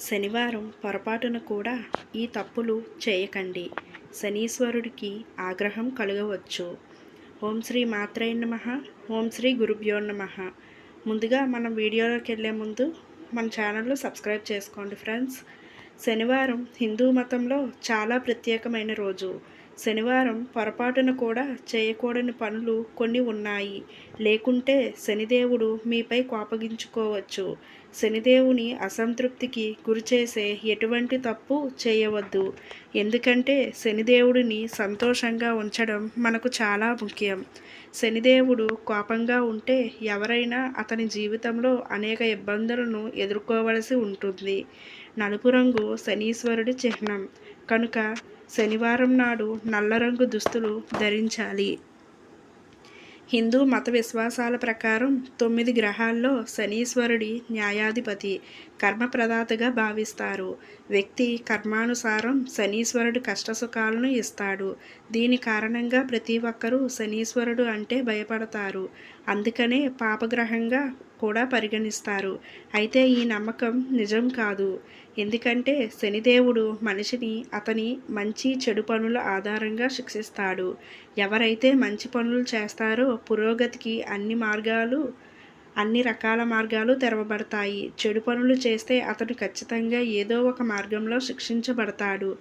శనివారం పొరపాటున కూడా ఈ తప్పులు చేయకండి. శనీశ్వరుడికి ఆగ్రహం కలగవచ్చు. ఓం శ్రీ మాత్రే నమ. ఓం శ్రీ గురుభ్యో నమ. ముందుగా మనం వీడియోలోకి వెళ్ళే ముందు మన ఛానల్ సబ్స్క్రైబ్ చేసుకోండి ఫ్రెండ్స్. శనివారం హిందూ మతంలో చాలా ప్రత్యేకమైన రోజు. శనివారం పొరపాటున కూడా చేయకూడని పనులు కొన్ని ఉన్నాయి. లేకుంటే శనిదేవుడు మీపై కోపగించుకోవచ్చు. శనిదేవుని అసంతృప్తికి గురిచేసే ఎటువంటి తప్పు చేయవద్దు. ఎందుకంటే శనిదేవుడిని సంతోషంగా ఉంచడం మనకు చాలా ముఖ్యం. శనిదేవుడు కోపంగా ఉంటే ఎవరైనా అతని జీవితంలో అనేక ఇబ్బందులను ఎదుర్కోవలసి ఉంటుంది. నలుపు రంగు శనీశ్వరుడి చిహ్నం. కనుక శనివారం నాడు నల్ల రంగు దుస్తులు ధరించాలి. హిందూ మత విశ్వాసాల ప్రకారం తొమ్మిది గ్రహాల్లో శనీశ్వరుడి న్యాయాధిపతి కర్మప్రదాతగా భావిస్తారు. వ్యక్తి కర్మానుసారం శనీశ్వరుడు కష్టసుఖాలను ఇస్తాడు. దీని కారణంగా ప్రతి ఒక్కరూ శనీశ్వరుడు అంటే భయపడతారు. అందుకనే పాపగ్రహంగా కూడా పరిగణిస్తారు. అయితే ఈ నమ్మకం నిజం కాదు. ఎందుకంటే శనిదేవుడు మనిషిని అతని మంచి చెడు పనుల ఆధారంగా శిక్షిస్తాడు. ఎవరైతే మంచి పనులు చేస్తారో పురోగతికి అన్ని మార్గాలు అన్ని రకాల మార్గాలు తెరవబడతాయి. చెడు పనులు చేస్తే అతడు ఖచ్చితంగా ఏదో ఒక మార్గంలో శిక్షించబడతాడు.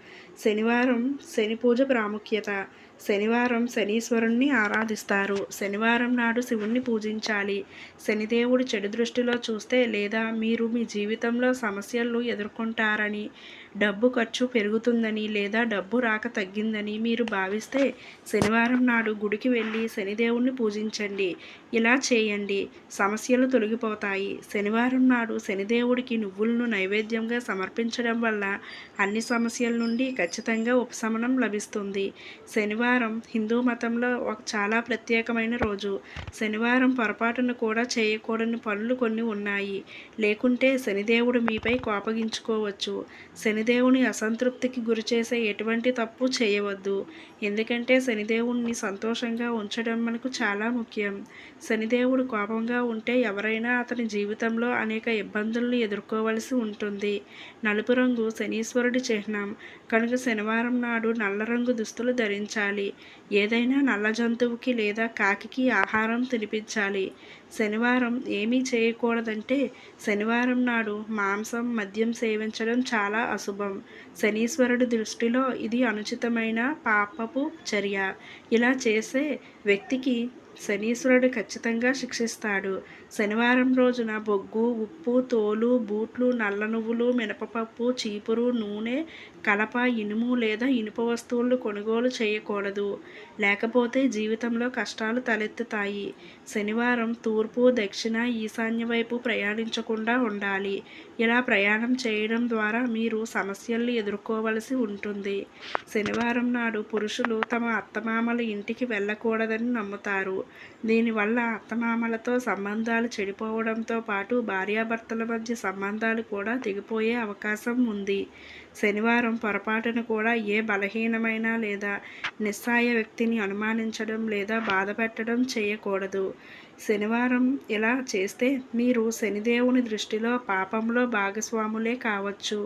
శనివారం శని పూజ ప్రాముఖ్యత. శనివారం శనీశ్వరుణ్ణి ఆరాధిస్తారు. శనివారం నాడు శివుణ్ణి పూజించాలి. శనిదేవుడు చెడు దృష్టిలో చూస్తే లేదా మీరు మీ జీవితంలో సమస్యలు ఎదుర్కొంటారని డబ్బు ఖర్చు పెరుగుతుందని లేదా డబ్బు రాక తగ్గిందని మీరు భావిస్తే శనివారం నాడు గుడికి వెళ్ళి శనిదేవుణ్ణి పూజించండి. ఇలా చేయండి. సమస్యలు తొలగిపోతాయి. శనివారం నాడు శనిదేవుడికి నువ్వులను నైవేద్యంగా సమర్పించడం వల్ల అన్ని సమస్యల నుండి ఖచ్చితంగా ఉపశమనం లభిస్తుంది. శనివారం హిందూ మతంలో ఒక చాలా ప్రత్యేకమైన రోజు. శనివారం పొరపాటున కూడా చేయకూడని పనులు కొన్ని ఉన్నాయి. లేకుంటే శనిదేవుడు మీపై కోపగించుకోవచ్చు. శనిదేవుని అసంతృప్తికి గురిచేసే ఎటువంటి తప్పు చేయవద్దు. ఎందుకంటే శనిదేవుణ్ణి సంతోషంగా ఉంచడం మనకు చాలా ముఖ్యం. శనిదేవుడు కోపంగా ఉంటే ఎవరైనా అతని జీవితంలో అనేక ఇబ్బందులను ఎదుర్కోవలసి ఉంటుంది. నలుపు రంగు శనీశ్వరుడి చిహ్నం. కనుక శనివారం నాడు నల్ల రంగు దుస్తులు ధరించాలి. ఏదైనా నల్ల జంతువుకి లేదా కాకికి ఆహారం తినిపించాలి. శనివారం ఏమీ చేయకూడదంటే శనివారం నాడు మాంసం మద్యం సేవించడం చాలా అశుభం. శనీశ్వరుడి దృష్టిలో ఇది అనుచితమైన పాపపు చర్య. ఇలా చేసే వ్యక్తికి శనీశ్వరుడు ఖచ్చితంగా శిక్షిస్తాడు. శనివారం రోజున బొగ్గు ఉప్పు తోలు బూట్లు నల్ల నువ్వులు మినపపప్పు చీపురు నూనె కలప ఇనుము లేదా ఇనుప వస్తువులు కొనుగోలు చేయకూడదు. లేకపోతే జీవితంలో కష్టాలు తలెత్తుతాయి. శనివారం తూర్పు దక్షిణ ఈశాన్య వైపు ప్రయాణించకుండా ఉండాలి. ఇలా ప్రయాణం చేయడం ద్వారా మీరు సమస్యల్ని ఎదుర్కోవలసి ఉంటుంది. శనివారం నాడు పురుషులు తమ అత్తమామల ఇంటికి వెళ్ళకూడదని నమ్ముతారు. దీనివల్ల అత్తమామలతో సంబంధాలు చెడిపోవడంతో పాటు భార్యాభర్తల మధ్య సంబంధాలు కూడా తెగిపోయే అవకాశం ఉంది. శనివారం పొరపాటున కూడా ఏ బలహీనమైన లేదా నిస్సాయ వ్యక్తిని అనుమానించడం లేదా బాధపెట్టడం చేయకూడదు. శనివారం ఇలా చేస్తే మీరు శనిదేవుని దృష్టిలో పాపంలో భాగస్వాములే కావచ్చు.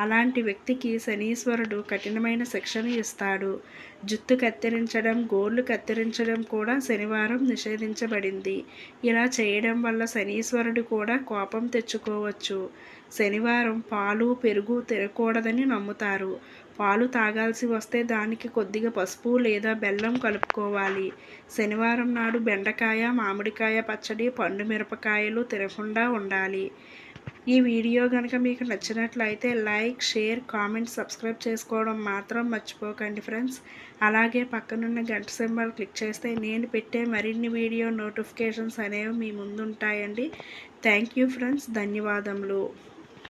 అలాంటి వ్యక్తికి శనీశ్వరుడు కఠినమైన శిక్షను ఇస్తాడు. జుత్తు కత్తిరించడం గోర్లు కత్తిరించడం కూడా శనివారం నిషేధించబడింది. ఇలా చేయడం వల్ల శనీశ్వరుడు కూడా కోపం తెచ్చుకోవచ్చు. శనివారం పాలు పెరుగు తినకూడదని నమ్ముతారు. పాలు తాగాల్సి వస్తే దానికి కొద్దిగా పసుపు లేదా బెల్లం కలుపుకోవాలి. శనివారం నాడు బెండకాయ మామిడికాయ పచ్చడి పండు మిరపకాయలు తినకుండా ఉండాలి. ఈ వీడియో కనుక మీకు నచ్చినట్లయితే లైక్ షేర్ కామెంట్ సబ్స్క్రైబ్ చేసుకోవడం మాత్రం మర్చిపోకండి ఫ్రెండ్స్. అలాగే పక్కనున్న గంట సింబల్ క్లిక్ చేస్తే నేను పెట్టే మరిన్ని వీడియో నోటిఫికేషన్స్ అనేవి మీ ముందుంటాయండి. Thank you friends. ధన్యవాదములు.